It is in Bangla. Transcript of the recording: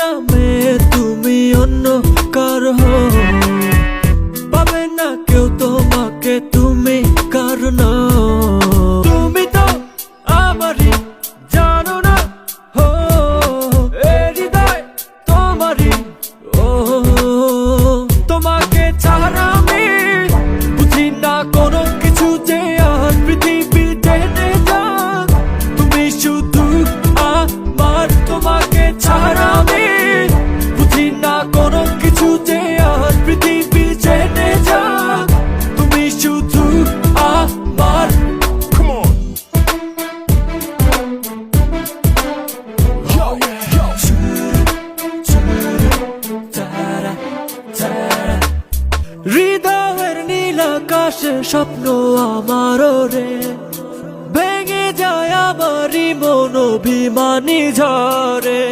নামে তুমি অন্য কার পাবে না কেউ তোমাকে তুমি কারণ তুমি তো আমারই হৃদয়ের নীলাকাশে স্বপ্ন আমার রে। ভেঙে যায় আমারই মন অভিমানী ঝরে